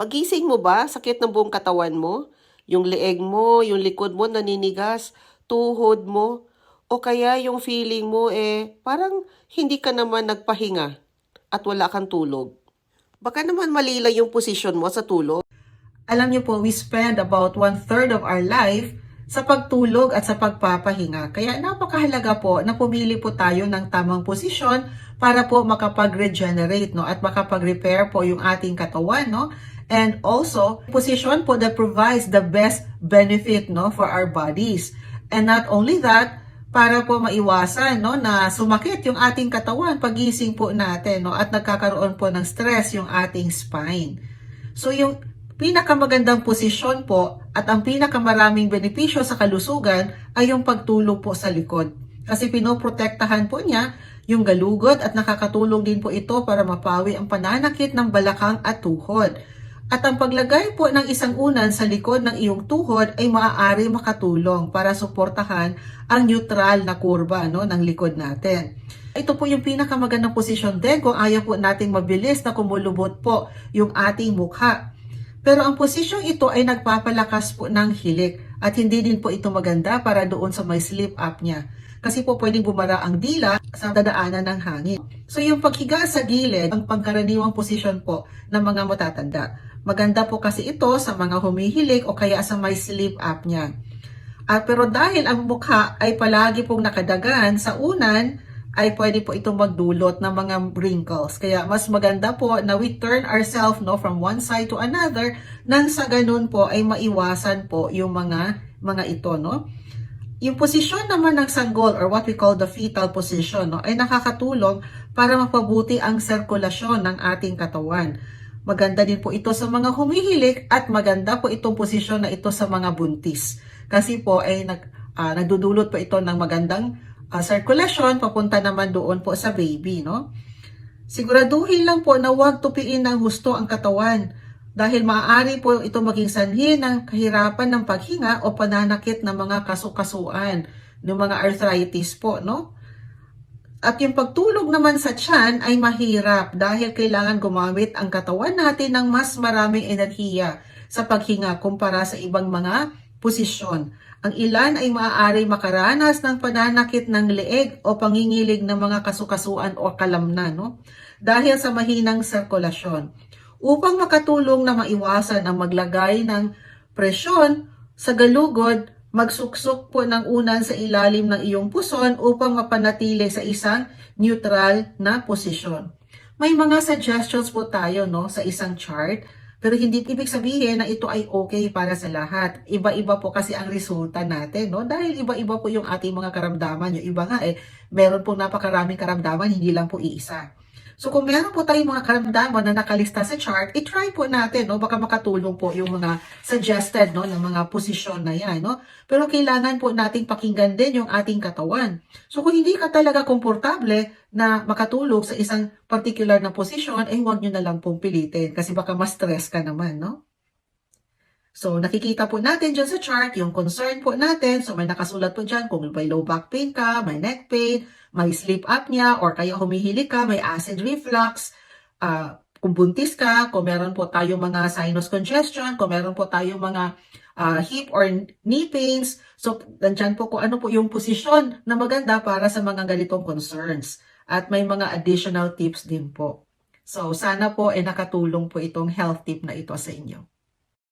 Pagising mo ba, sakit ng buong katawan mo? Yung leeg mo, yung likod mo naninigas, tuhod mo, o kaya yung feeling mo eh parang hindi ka naman nagpahinga at wala kang tulog. Baka naman mali lang yung posisyon mo sa tulog. Alam niyo po, we spend about one-third of our life sa pagtulog at sa pagpapahinga. Kaya napakahalaga po na pumili po tayo ng tamang posisyon para po makapag-regenerate no, at makapag-repair po yung ating katawan. No? And also, position po that provides the best benefit no, for our bodies. And not only that, para po maiwasan no na sumakit yung ating katawan pagising po natin no at nagkakaroon po ng stress yung ating spine. So yung pinakamagandang posisyon po at ang pinakamaraming benepisyo sa kalusugan ay yung pagtulog po sa likod. Kasi pinoprotektahan po niya yung galugod at nakakatulong din po ito para mapawi ang pananakit ng balakang at tuhod. At ang paglagay po ng isang unan sa likod ng iyong tuhod ay maaari makatulong para suportahan ang neutral na kurba no, ng likod natin. Ito po yung pinakamagandang posisyon din kung ayaw po nating mabilis na kumulubot po yung ating mukha. Pero ang posisyong ito ay nagpapalakas po ng hilik at hindi din po ito maganda para doon sa may sleep apnea. Kasi po pwedeng bumara ang dila sa dadaanan ng hangin. So yung paghiga sa gilid, ang pangkaraniwang posisyon po ng mga matatanda. Maganda po kasi ito sa mga humihilik o kaya sa may sleep apnea. At pero dahil ang mukha ay palagi pong nakadagan sa unan, ay pwede po itong magdulot ng mga wrinkles. Kaya mas maganda po na we turn ourselves no, from one side to another nang sa ganun po ay maiwasan po yung mga mga ito. No? Yung posisyon naman ng sanggol or what we call the fetal position no, ay nakakatulong para mapabuti ang sirkulasyon ng ating katawan. Maganda din po ito sa mga humihilik at maganda po itong posisyon na ito sa mga buntis. Kasi po ay nag, ah, nagdudulot po ito ng magandang ah, sirkulasyon papunta naman doon po sa baby. No? Siguraduhin lang po na huwag tupiin ng gusto ang katawan dahil maaari po ito maging sanhi ng kahirapan ng paghinga o pananakit ng mga kasukasuan, ng mga arthritis po, no? At yung pagtulog naman sa tiyan ay mahirap dahil kailangan gumamit ang katawan natin ng mas maraming enerhiya sa paghinga kumpara sa ibang mga posisyon. Ang ilan ay maaari makaranas ng pananakit ng leeg o pangingilig ng mga kasukasuan o kalamnan no? dahil sa mahinang sirkulasyon. Upang makatulong na maiwasan ang maglagay ng presyon sa galugod, magsuksok po ng unan sa ilalim ng iyong puson upang mapanatili sa isang neutral na posisyon. May mga suggestions po tayo no sa isang chart pero hindi ibig sabihin na ito ay okay para sa lahat. Iba-iba po kasi ang resulta natin, no? Dahil iba-iba po yung ating mga karamdaman. Yung iba nga eh, meron po napakaraming karamdaman, hindi lang po iisa. So kung meron po tayong mga karamdaman na nakalista sa chart, i-try po natin, no? Baka makatulong po yung mga suggested, no? ng mga posisyon na yan, no? Pero kailangan po nating pakinggan din yung ating katawan. So kung hindi ka talaga komportable na makatulog sa isang particular na posisyon, eh huwag nyo na lang pong pilitin kasi baka ma-stress ka naman, no? So, nakikita po natin dyan sa chart yung concern po natin. So, may nakasulat po dyan kung may low back pain ka, may neck pain, may sleep apnea, or kaya humihilig ka, may acid reflux, ah, kung buntis ka, kung meron po tayong mga sinus congestion, kung meron po tayong mga ah, hip or knee pains. So, nandyan po kung ano po yung posisyon na maganda para sa mga ganitong concerns. At may mga additional tips din po. So, sana po ay nakatulong po itong health tip na ito sa inyo.